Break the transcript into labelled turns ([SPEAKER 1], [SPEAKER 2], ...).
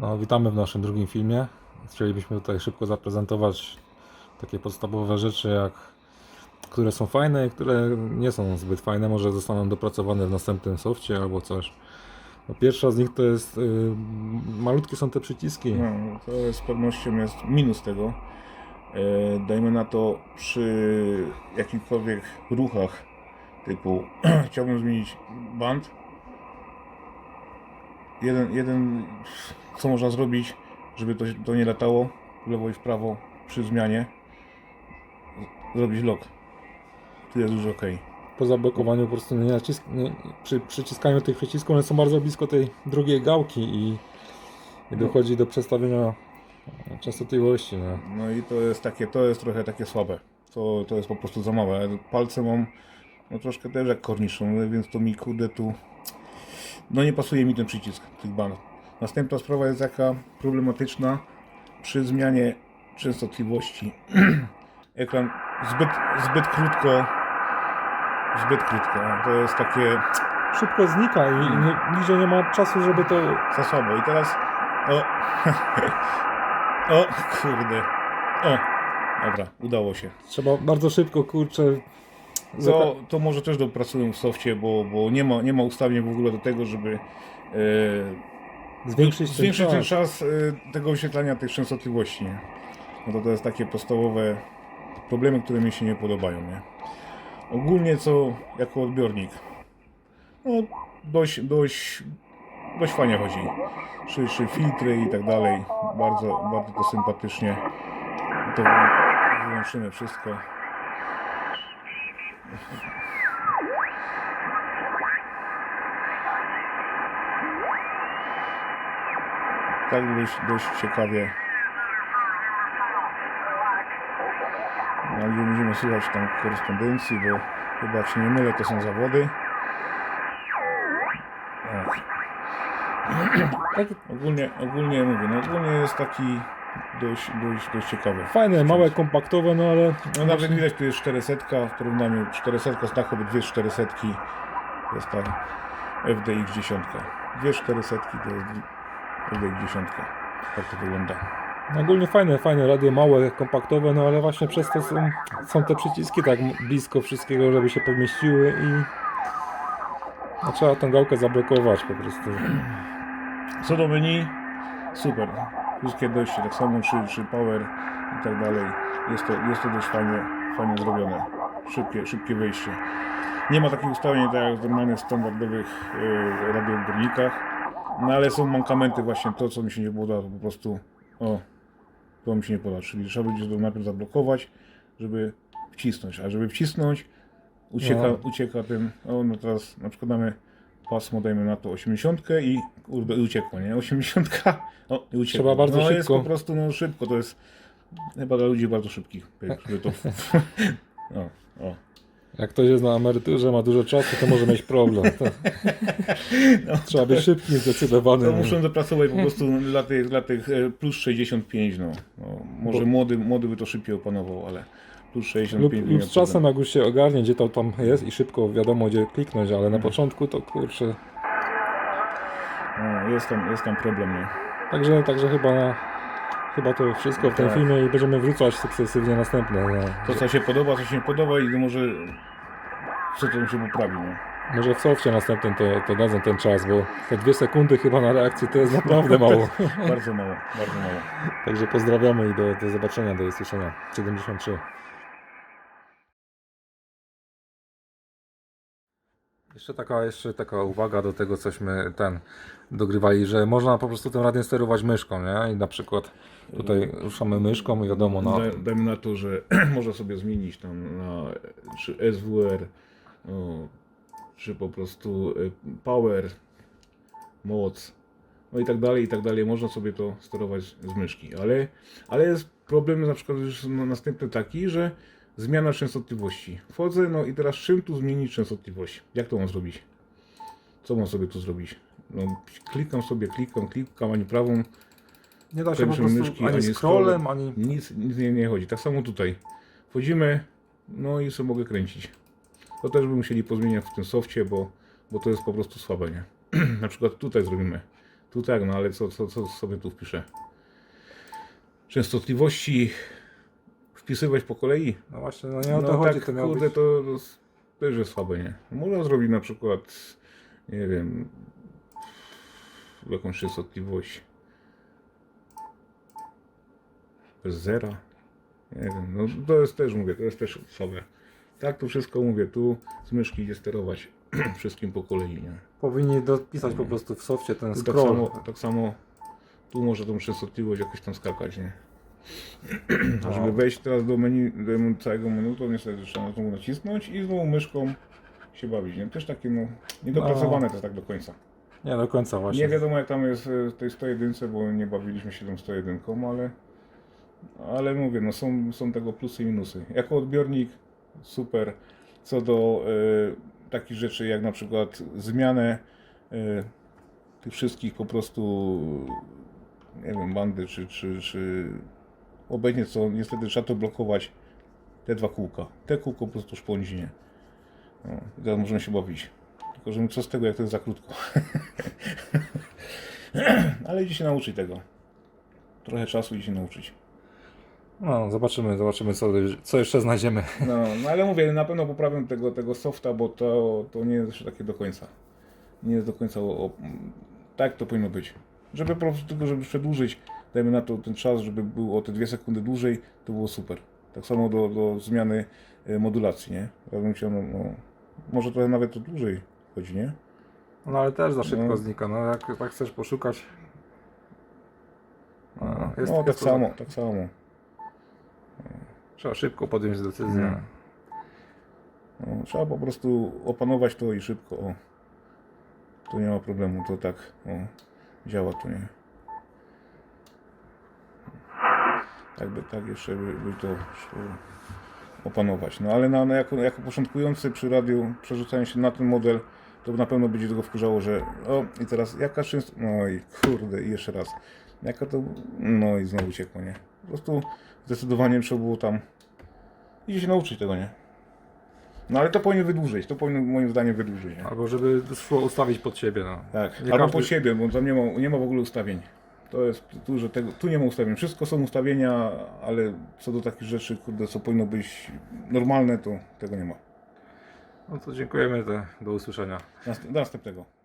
[SPEAKER 1] No, witamy w naszym drugim filmie. Chcielibyśmy tutaj szybko zaprezentować takie podstawowe rzeczy, jak które są fajne i które nie są zbyt fajne. Może zostaną dopracowane w następnym softie albo coś. No, pierwsza z nich to jest y, malutkie są te przyciski.
[SPEAKER 2] No, to z pewnością jest minus tego. E, dajmy na to przy jakichkolwiek ruchach typu chciałbym zmienić band. Jeden, jeden co można zrobić, żeby to, to nie latało w lewo i w prawo przy zmianie. Zrobić lock. Tu jest już ok.
[SPEAKER 1] Po zablokowaniu po prostu nie nacisk, nie, przy przyciskaniu tych przycisków one są bardzo blisko tej drugiej gałki i, i dochodzi do przestawienia częstotliwości. Nie?
[SPEAKER 2] No i to jest takie, to jest trochę takie słabe. To, to jest po prostu za małe. Palce mam no troszkę też jak korniszon, więc to mi kurde tu no nie pasuje mi ten przycisk tych band. Następna sprawa jest taka problematyczna przy zmianie częstotliwości. Ekran zbyt, zbyt krótko zbyt krótko. To jest takie
[SPEAKER 1] Szybko znika i nie, nigdzie nie ma czasu, żeby to
[SPEAKER 2] za słabo. I teraz o o kurde. O dobra, udało się.
[SPEAKER 1] trzeba bardzo szybko kurczę.
[SPEAKER 2] To, to może też dopracują w softie, bo, bo nie, ma, nie ma ustawień w ogóle do tego, żeby e,
[SPEAKER 1] zwiększyć, ten
[SPEAKER 2] zwiększyć ten
[SPEAKER 1] czas.
[SPEAKER 2] czas e, tego wyświetlania tych częstotliwości. Nie? No to to jest takie podstawowe problemy, które mi się nie podobają. Nie? Ogólnie co jako odbiornik, no dość, dość, dość fajnie chodzi. Szersze filtry i tak dalej. Bardzo, bardzo to sympatycznie. To wy- wyłączymy wszystko. Tak dość, dość ciekawie. No, ale nie będziemy słuchać tam korespondencji, bo chyba się nie mylę, to są zawody.
[SPEAKER 1] Tak,
[SPEAKER 2] Ogólnie, ogólnie mówię, no ogólnie jest taki dość, dość, dość ciekawy.
[SPEAKER 1] fajne, małe, kompaktowe, no ale
[SPEAKER 2] No nawet widać, tu jest 400 w porównaniu 400 z dachu, dwie 400 to jest ta FDX 10. Dwie 400 to jest FDX 10. Tak to wygląda.
[SPEAKER 1] ogólnie fajne, fajne radio, małe, kompaktowe, no ale właśnie przez to są, są te przyciski tak blisko wszystkiego, żeby się pomieściły i no, trzeba tę gałkę zablokować po prostu.
[SPEAKER 2] Co do menu, super. Wszystkie dojście, tak samo czy, czy power i tak dalej. Jest to, jest to dość fajnie, fajnie zrobione. Szybkie, szybkie wejście. Nie ma takich ustawień tak jak w normalnych, standardowych yy, radioodbiornikach. No ale są mankamenty właśnie to, co mi się nie podoba, to po prostu o, to mi się nie podoba. Czyli trzeba będzie to najpierw zablokować, żeby wcisnąć. A żeby wcisnąć, ucieka,
[SPEAKER 1] No.
[SPEAKER 2] ucieka ten, o no teraz na przykład mamy pasmo, dajmy na to 80 i kurde, uciekło, nie? 80, o i uciekło.
[SPEAKER 1] Trzeba bardzo
[SPEAKER 2] no, jest
[SPEAKER 1] szybko.
[SPEAKER 2] po prostu no szybko, to jest chyba dla ludzi bardzo szybkich, żeby to... o, o.
[SPEAKER 1] Jak ktoś jest na emeryturze, ma dużo czasu, to może mieć problem. To... Trzeba być szybkim, zdecydowanym.
[SPEAKER 2] No. To muszą dopracować po prostu dla tych, dla tych e, plus 65, no. no może
[SPEAKER 1] Bo-
[SPEAKER 2] młody, młody by to szybciej opanował, ale plus 65
[SPEAKER 1] Lub, z czasem, jak już się ogarnie, gdzie to tam jest i szybko wiadomo, gdzie kliknąć, ale na początku to kurczę.
[SPEAKER 2] No, jest, tam, jest tam problem, nie?
[SPEAKER 1] Także, także chyba, chyba to wszystko w tym
[SPEAKER 2] Tak.
[SPEAKER 1] filmie i będziemy wrzucać sukcesywnie następne. No.
[SPEAKER 2] To co się podoba, co się nie podoba i może co to się poprawi, no.
[SPEAKER 1] Może w softie następnym to, to dadzą ten czas, bo te dwie sekundy chyba na reakcję to jest naprawdę mało.
[SPEAKER 2] Bardzo mało, bardzo mało.
[SPEAKER 1] Także pozdrawiamy i do, do zobaczenia, do usłyszenia. 73. Jeszcze taka, jeszcze taka uwaga do tego, cośmy ten dogrywali, że można po prostu tym radiem sterować myszką, nie? I na przykład tutaj ruszamy myszką i wiadomo, no,
[SPEAKER 2] Da, dajmy na to, że można sobie zmienić tam na czy SWR, o, czy po prostu y, power, moc, no i tak dalej, i tak dalej. Można sobie to sterować z myszki, ale, ale jest problem na przykład już no, następny taki, że zmiana częstotliwości. Wchodzę, no i teraz czym tu zmienić częstotliwość? Jak to mam zrobić? Co mam sobie tu zrobić? No, klikam sobie, klikam, klikam, ani prawą,
[SPEAKER 1] nie da się po prostu
[SPEAKER 2] myszki,
[SPEAKER 1] ani
[SPEAKER 2] ani
[SPEAKER 1] scrollem,
[SPEAKER 2] scrollem.
[SPEAKER 1] ani...
[SPEAKER 2] nic, nic nie, nie chodzi. Tak samo tutaj. Wchodzimy, no i sobie mogę kręcić. To też by musieli pozmieniać w tym softie, bo, bo to jest po prostu słabe, nie? Na przykład tutaj zrobimy. Tu tak, no ale co, co, co sobie tu wpiszę? Częstotliwości wpisywać po kolei?
[SPEAKER 1] No właśnie, no nie o to
[SPEAKER 2] no
[SPEAKER 1] chodzi,
[SPEAKER 2] tak,
[SPEAKER 1] to miało
[SPEAKER 2] kurde,
[SPEAKER 1] być...
[SPEAKER 2] to, też jest słabe, nie? Można zrobić na przykład, nie wiem, jakąś częstotliwość bez zera. Nie wiem, no to jest też, mówię, to jest też słabe. Tak, to wszystko mówię, tu z myszki idzie sterować wszystkim po kolei, nie?
[SPEAKER 1] Powinni dopisać po prostu w softie ten
[SPEAKER 2] Tu tak
[SPEAKER 1] scroll.
[SPEAKER 2] samo, tak samo tu może tą częstotliwość jakoś tam skakać, nie? A żeby
[SPEAKER 1] No.
[SPEAKER 2] wejść teraz do menu, do całego menu, to niestety trzeba znowu nacisnąć i znowu myszką się bawić, nie? Też takie no, niedopracowane to tak do końca.
[SPEAKER 1] Nie do końca właśnie.
[SPEAKER 2] Nie wiadomo jak tam jest e, w tej 101, bo nie bawiliśmy się tą 101, ale ale mówię, no są, są tego plusy i minusy. Jako odbiornik super. Co do e, takich rzeczy jak na przykład zmianę e, tych wszystkich po prostu nie wiem, bandy czy, czy, czy obecnie co niestety trzeba to blokować te dwa kółka. Te kółko po prostu szpądzi, nie? No, teraz możemy się bawić. Tylko, że co z tego, jak to jest za krótko. Ale idzie się nauczyć tego. Trochę czasu idzie się nauczyć.
[SPEAKER 1] No, zobaczymy, zobaczymy co, co jeszcze znajdziemy.
[SPEAKER 2] No, no ale mówię, na pewno poprawię tego, tego softa, bo to, to nie jest jeszcze takie do końca. Nie jest do końca o, o, tak to powinno być. Żeby po prostu tylko, żeby przedłużyć, dajmy na to ten czas, żeby był o te dwie sekundy dłużej, to było super. Tak samo do, do zmiany e, modulacji, nie? Ja bym chciał, no, no, może trochę nawet to dłużej chodzi, nie?
[SPEAKER 1] No ale też za szybko
[SPEAKER 2] No.
[SPEAKER 1] znika. No jak tak chcesz poszukać. No, jest,
[SPEAKER 2] no tak
[SPEAKER 1] jest to-
[SPEAKER 2] samo, tak samo.
[SPEAKER 1] Trzeba szybko podjąć decyzję.
[SPEAKER 2] Mm. No, trzeba po prostu opanować to i szybko. O. To nie ma problemu, to tak o, działa to nie. Tak by tak jeszcze by, by to szło opanować. No ale na, na jako, jako początkujący przy radiu, przerzucając się na ten model, to na pewno będzie tego wkurzało, że o i teraz jaka często. No i kurde, i jeszcze raz. Jaka to. No i znowu ciekło, nie? Po prostu zdecydowanie trzeba było tam. Idzie się nauczyć tego, nie? No ale to powinien wydłużyć, to powinno moim zdaniem wydłużyć, nie?
[SPEAKER 1] Albo żeby szło ustawić pod siebie. No.
[SPEAKER 2] Tak,
[SPEAKER 1] Nie
[SPEAKER 2] albo
[SPEAKER 1] każdy-
[SPEAKER 2] pod siebie, bo tam nie ma, nie ma w ogóle ustawień. To jest tu, że tego, tu nie ma ustawień. Wszystko są ustawienia, ale co do takich rzeczy, kurde, co powinno być normalne, to tego nie ma.
[SPEAKER 1] no to dziękujemy. To do usłyszenia.
[SPEAKER 2] Nast- do następnego.